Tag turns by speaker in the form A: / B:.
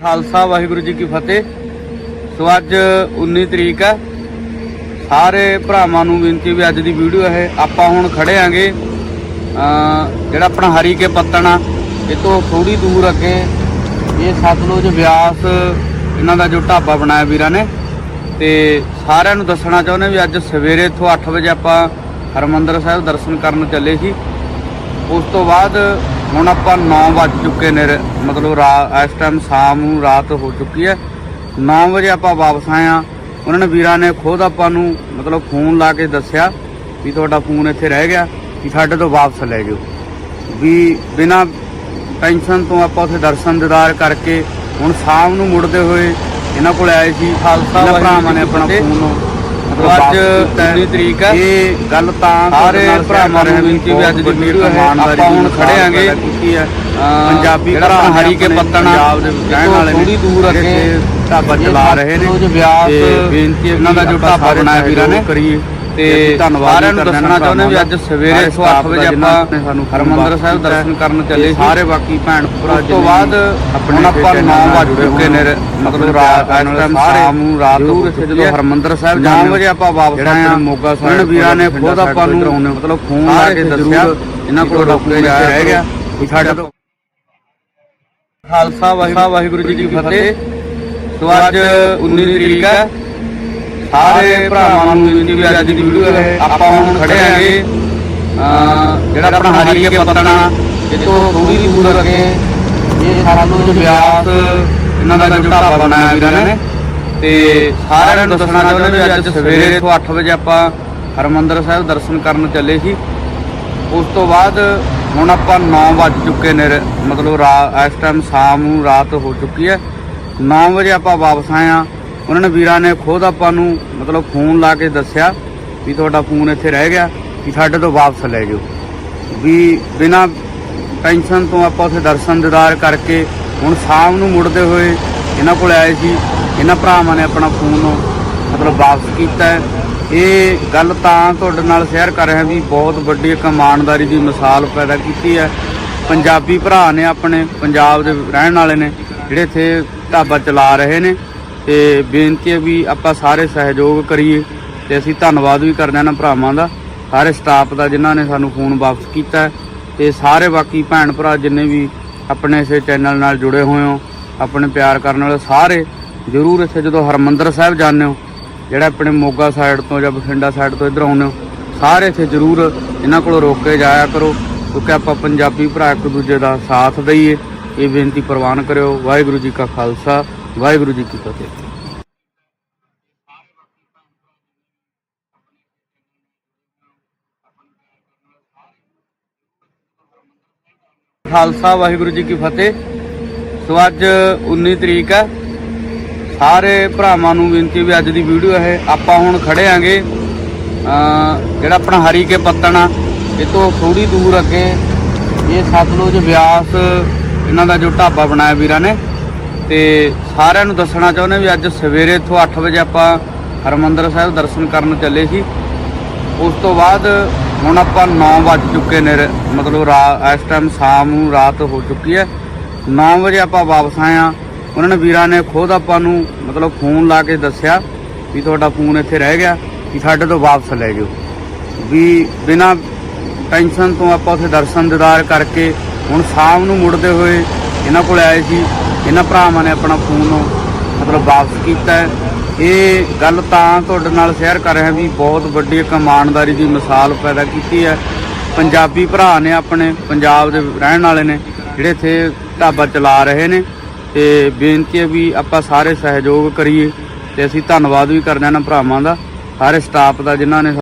A: ਖਾਲਸਾ, ਵਾਹਿਗੁਰੂ ਜੀ ਕੀ ਫਤਿਹ। ਸੋ ਅੱਜ 19 ਤਰੀਕ ਹੈ। ਸਾਰੇ ਭਰਾਵਾਂ ਨੂੰ ਬੇਨਤੀ ਵੀ ਅੱਜ ਦੀ ਵੀਡੀਓ ਇਹ ਆਪਾਂ ਹੁਣ ਖੜੇ ਆਂਗੇ। ਜਿਹੜਾ ਆਪਣਾ ਹਰੀ ਕੇ ਪੱਤਣ ਆ, ਇਹ ਤੋਂ ਥੋੜੀ ਦੂਰ ਅੱਗੇ ਇਹ ਸਤਲੁਜ ਵਿਆਸ ਇਹਨਾਂ ਦਾ ਜੋ ਢਾਬਾ ਬਣਾਇਆ ਵੀਰਾਂ ਨੇ। ਤੇ ਸਾਰਿਆਂ ਨੂੰ ਦੱਸਣਾ ਚਾਹੁੰਦੇ ਵੀ ਅੱਜ ਸਵੇਰੇ ਤੋਂ 8 ਵਜੇ ਆਪਾਂ ਹਰਮੰਦਰ ਸਾਹਿਬ ਦਰਸ਼ਨ ਕਰਨ ਚੱਲੇ ਸੀ। ਉਸ ਤੋਂ ਬਾਅਦ ਹੁਣ ਆਪਾਂ 9 ਵੱਜ ਚੁੱਕੇ ਨੇ ਮਤਲਬ ਰਾ- ਇਸ ਟਾਈਮ ਸ਼ਾਮ ਨੂੰ ਰਾਤ ਹੋ ਚੁੱਕੀ ਹੈ। 9 ਵਜੇ ਆਪਾਂ ਵਾਪਸ ਆਏ ਆ ਉਹਨਾਂ ਨੇ ਵੀਰਾਂ ਨੇ ਖੁਦ ਆਪਾਂ ਨੂੰ ਮਤਲਬ ਫੋਨ ਲਾ ਕੇ ਦੱਸਿਆ ਵੀ ਤੁਹਾਡਾ ਫੋਨ ਇੱਥੇ ਰਹਿ ਗਿਆ ਵੀ ਸਾਡੇ ਤੋਂ ਵਾਪਸ ਲੈ ਜਾਓ। ਵੀ ਬਿਨਾ ਟੈਨਸ਼ਨ ਤੋਂ ਆਪਾਂ ਉੱਥੇ ਦਰਸ਼ਨ ਦਿਦਾਰ ਕਰਕੇ ਹੁਣ ਸ਼ਾਮ ਨੂੰ ਮੁੜਦੇ ਹੋਏ ਇਹਨਾਂ ਕੋਲ ਆਏ ਸੀ। ਖਾਲਸਾ ਭਰਾਵਾਂ ਨੇ ਆਪਣਾ ਫੋਨ ਅੱਜ 19 ਤਰੀਕ ਹੈ ਇਹ ਗੱਲ ਤਾਂ ਸਾਰੇ ਭਰਾਵਾਂ ਨੂੰ ਬੇਨਤੀ ਵੀ ਅੱਜ ਦੀ ਵੀਡੀਓ ਹੈ ਆਪਾਂ ਹੁਣ ਖੜੇ ਆਂਗੇ ਪੰਜਾਬੀ ਭਰਾ ਹਰੀ ਕੇ ਪੱਤਣਾ ਪੰਜਾਬ ਦੇ ਰਹਿਣ ਵਾਲੇ ਥੋੜੀ ਦੂਰ ਅੱਗੇ ਢਾਬਾ ਚਲਾ ਰਹੇ ਨੇ। ਤੇ ਬੇਨਤੀ ਇਹਨਾਂ ਦਾ ਜੋ ਢਾਬਾ ਬਣਾਇਆ ਵੀਰਾਂ ਨੇ ਕਰੀਏ। ਤੇ ਸਾਰਿਆਂ ਨੂੰ ਦੱਸਣਾ ਚਾਹੁੰਦੇ ਵੀ ਅੱਜ ਸਵੇਰੇ ਤੋਂ 8 ਵਜੇ ਆਪਾਂ ਸਾਨੂੰ ਹਰਮੰਦਰ ਸਾਹਿਬ ਦਰਸ਼ਨ ਕਰਨ ਚੱਲੇ ਸਾਰੇ ਬਾਕੀ ਭੈਣ ਭਰਾ ਉਸ ਤੋਂ ਬਾਅਦ ਹੁਣ ਆਪਾਂ 9 ਵਜ ਚੁੱਕੇ ਨੇ ਮਤਲਬ ਰਾਤ ਇਸ ਟਾਈਮ ਸ਼ਾਮ ਨੂੰ ਰਾਤ ਨੂੰ ਜਦੋਂ ਹਰਮੰਦਰ ਸਾਹਿਬ 9 ਵਜੇ ਆਪਾਂ ਵਾਪਸ ਆਏ ਆ ਮੋਗਾ ਸਾਹਿਬ ਵੀਰਾਂ ਨੇ ਖੁਦ ਆਪਾਂ ਨੂੰ ਮਤਲਬ ਫੋਨ ਲਾ ਕੇ ਦੱਸਿਆ ਇਹਨਾਂ ਕੋਲ ਜਾ ਰਹਿ ਗਿਆ ਸਾਡੇ ਤੋਂ ਖਾਲਸਾ ਵਾਹਿਗੁਰੂ ਵਾਹਿਗੁਰੂ ਜੀ ਕੀ ਫਤਿਹ। ਸੋ ਅੱਜ 19 ਤਰੀਕ ਹੈ। ਸਾਰੇ ਭਰਾਵਾਂ ਨੂੰ ਬੇਨਤੀ ਵੀ ਅੱਜ ਦੀ ਵੀਡੀਓ ਹੈ ਆਪਾਂ ਹੁਣ ਖੜੇ ਆਂਗੇ ਜਿਹੜਾ ਆਪਣਾ ਹਰੀ ਕੇ ਪੱਤਣਾ ਤੋਂ ਥੋੜੀ ਦੂਰ ਅੱਗੇ ਇਹ ਸਤਲੁਜ ਬਿਆਸ ਇਹਨਾਂ ਦਾ ਜੋ ਢਾਬਾ ਬਣਾਇਆ ਵੀਰਾਂ ਨੇ। ਤੇ ਸਾਰਿਆਂ ਨੂੰ ਦੱਸਣਾ ਚਾਹੁੰਦੇ ਵੀ ਅੱਜ ਸਵੇਰੇ ਤੋਂ 8 ਵਜੇ ਆਪਾਂ ਹਰਮੰਦਰ ਸਾਹਿਬ ਦਰਸ਼ਨ ਕਰਨ ਚੱਲੇ ਸੀ। ਉਸ ਤੋਂ ਬਾਅਦ ਹੁਣ ਆਪਾਂ 9 ਵੱਜ ਚੁੱਕੇ ਨੇ ਮਤਲਬ ਰਾ- ਇਸ ਟਾਈਮ ਸ਼ਾਮ ਨੂੰ ਰਾਤ ਹੋ ਚੁੱਕੀ ਹੈ। 9 ਵਜੇ ਆਪਾਂ ਵਾਪਸ ਆਏ ਆ ਉਹਨਾਂ ਨੇ ਵੀਰਾਂ ਨੇ ਖੁਦ ਆਪਾਂ ਨੂੰ ਮਤਲਬ ਫੋਨ ਲਾ ਕੇ ਦੱਸਿਆ ਵੀ ਤੁਹਾਡਾ ਫੋਨ ਇੱਥੇ ਰਹਿ ਗਿਆ ਕਿ ਸਾਡੇ ਤੋਂ ਵਾਪਸ ਲੈ ਜਾਓ। ਵੀ ਬਿਨਾ ਟੈਨਸ਼ਨ ਤੋਂ ਆਪਾਂ ਉੱਥੇ ਦਰਸ਼ਨ ਦਿਦਾਰ ਕਰਕੇ ਹੁਣ ਸ਼ਾਮ ਨੂੰ ਮੁੜਦੇ ਹੋਏ ਇਹਨਾਂ ਕੋਲ ਆਏ ਸੀ, ਇਹਨਾਂ ਭਰਾਵਾਂ ਨੇ ਆਪਣਾ ਫੋਨ ਮਤਲਬ ਵਾਪਸ ਕੀਤਾ ਇਹ ਗੱਲ ਤਾਂ ਤੁਹਾਡੇ ਨਾਲ ਸ਼ੇਅਰ ਕਰ ਰਿਹਾ ਵੀ ਬਹੁਤ ਵੱਡੀ ਇੱਕ ਇਮਾਨਦਾਰੀ ਦੀ ਮਿਸਾਲ ਪੈਦਾ ਕੀਤੀ ਹੈ। ਪੰਜਾਬੀ ਭਰਾ ਨੇ ਆਪਣੇ, ਪੰਜਾਬ ਦੇ ਰਹਿਣ ਵਾਲੇ ਨੇ, ਜਿਹੜੇ ਇੱਥੇ ਢਾਬਾ ਚਲਾ ਰਹੇ ਨੇ। ਤੇ ਬੇਨਤੀ ਹੈ ਵੀ ਆਪਾਂ ਸਾਰੇ ਸਹਿਯੋਗ ਕਰੀਏ ਤੇ ਅਸੀਂ ਧੰਨਵਾਦ ਵੀ ਕਰਦੇ ਹਾਂ ਇਹਨਾਂ ਭਰਾਵਾਂ ਦਾ, ਸਾਰੇ ਸਟਾਫ ਦਾ ਜਿਨ੍ਹਾਂ ਨੇ ਸਾਨੂੰ ਫੋਨ ਵਾਪਸ ਕੀਤਾ ਹੈ ਤੇ ਸਾਰੇ ਬਾਕੀ ਭੈਣ ਭਰਾ ਜਿੰਨੇ ਵੀ ਆਪਣੇ ਇਸੇ ਚੈਨਲ ਨਾਲ ਜੁੜੇ ਹੋਏ ਹੋ, ਆਪਣੇ ਪਿਆਰ ਕਰਨ ਵਾਲੇ ਸਾਰੇ ਜਰੂਰ ਇੱਥੇ ਜਦੋਂ ਹਰਮੰਦਰ ਸਾਹਿਬ ਜਾਂਦੇ ਹੋ, ਜਿਹੜਾ ਆਪਣੇ ਮੋਗਾ ਸਾਈਡ ਤੋਂ ਜਾਂ ਬਠਿੰਡਾ ਸਾਈਡ ਤੋਂ ਇੱਧਰ ਆਉਂਦੇ ਹੋ, ਸਾਰੇ ਇੱਥੇ ਜਰੂਰ ਇਹਨਾਂ ਕੋਲ ਰੋਕ ਕੇ ਜਾਇਆ ਕਰੋ, ਕਿਉਂਕਿ ਆਪਾਂ ਪੰਜਾਬੀ ਭਰਾ ਇੱਕ ਦੂਜੇ ਦਾ ਸਾਥ ਦਈਏ। ਇਹ ਬੇਨਤੀ ਪ੍ਰਵਾਨ ਕਰਿਓ। ਵਾਹਿਗੁਰੂ ਜੀ ਕਾ ਖਾਲਸਾ। ਵਾਹਿਗੁਰੂ ਜੀ ਕੀ ਫਤਿਹ। ਖਾਲਸਾ, ਵਾਹਿਗੁਰੂ ਜੀ ਕੀ ਫਤਿਹ। ਸੋ ਅੱਜ 19 ਤਰੀਕ ਹੈ ਸਾਰੇ ਭਰਾਵਾਂ ਨੂੰ ਬੇਨਤੀ ਵੀ ਅੱਜ ਦੀ ਵੀਡੀਓ ਇਹ ਆਪਾਂ ਹੁਣ ਖੜੇ ਆਂਗੇ। ਜਿਹੜਾ ਆਪਣਾ ਹਰੀ ਕੇ ਪੱਤਣ ਆ, ਇਹ ਤੋਂ ਥੋੜੀ ਦੂਰ ਅੱਗੇ ਇਹ ਸਤਲੁਜ ਬਿਆਸ, ਇਹਨਾਂ ਦਾ ਜੋ ਢਾਬਾ ਬਣਾਇਆ ਵੀਰਾਂ ਨੇ। ਤੇ ਸਾਰਿਆਂ ਨੂੰ ਦੱਸਣਾ ਚਾਹੁੰਦੇ ਵੀ ਅੱਜ ਸਵੇਰੇ ਤੋਂ 8 ਵਜੇ ਆਪਾਂ ਹਰਮੰਦਰ ਸਾਹਿਬ ਦਰਸ਼ਨ ਕਰਨ ਚੱਲੇ ਸੀ। ਉਸ ਤੋਂ ਬਾਅਦ ਹੁਣ ਆਪਾਂ 9 ਵੱਜ ਚੁੱਕੇ ਨੇ ਰ- ਮਤਲਬ ਰਾ- ਇਸ ਟਾਈਮ ਸ਼ਾਮ ਨੂੰ ਰਾਤ ਹੋ ਚੁੱਕੀ ਹੈ। 9 ਵਜੇ ਆਪਾਂ ਵਾਪਸ ਆਏ ਆ ਉਹਨਾਂ ਨੇ ਵੀਰਾਂ ਨੇ ਖੁਦ ਆਪਾਂ ਨੂੰ ਮਤਲਬ ਫੋਨ ਲਾ ਕੇ ਦੱਸਿਆ ਵੀ ਤੁਹਾਡਾ ਫੋਨ ਇੱਥੇ ਰਹਿ ਗਿਆ ਕਿ ਸਾਡੇ ਤੋਂ ਵਾਪਸ ਲੈ ਜਾਓ। ਵੀ ਬਿਨਾ ਟੈਨਸ਼ਨ ਤੋਂ ਆਪਾਂ ਉੱਥੇ ਦਰਸ਼ਨ ਦਿਦਾਰ ਕਰਕੇ ਹੁਣ ਸ਼ਾਮ ਨੂੰ ਮੁੜਦੇ ਹੋਏ ਇਹਨਾਂ ਕੋਲ ਆਏ ਸੀ। ਇਹਨਾਂ ਭਰਾਵਾਂ ਨੇ ਆਪਣਾ ਫੋਨ ਮਤਲਬ ਵਾਪਸ ਕੀਤਾ ਹੈ। ਇਹ ਗੱਲ ਤਾਂ ਤੁਹਾਡੇ ਨਾਲ ਸ਼ੇਅਰ ਕਰ ਰਿਹਾ ਵੀ ਬਹੁਤ ਵੱਡੀ ਇੱਕ ਇਮਾਨਦਾਰੀ ਦੀ ਮਿਸਾਲ ਪੈਦਾ ਕੀਤੀ ਹੈ ਪੰਜਾਬੀ ਭਰਾ ਨੇ ਆਪਣੇ, ਪੰਜਾਬ ਦੇ ਰਹਿਣ ਵਾਲੇ ਨੇ, ਜਿਹੜੇ ਇੱਥੇ ਢਾਬਾ ਚਲਾ ਰਹੇ ਨੇ ਤੇ ਬੇਨਤੀ ਹੈ ਵੀ ਆਪਾਂ ਸਾਰੇ ਸਹਿਯੋਗ ਕਰੀਏ ਤੇ ਅਸੀਂ ਧੰਨਵਾਦ ਵੀ ਕਰਦੇ ਹਾਂ ਇਹਨਾਂ ਭਰਾਵਾਂ ਦਾ, ਸਾਰੇ ਸਟਾਫ ਦਾ ਜਿਨ੍ਹਾਂ ਨੇ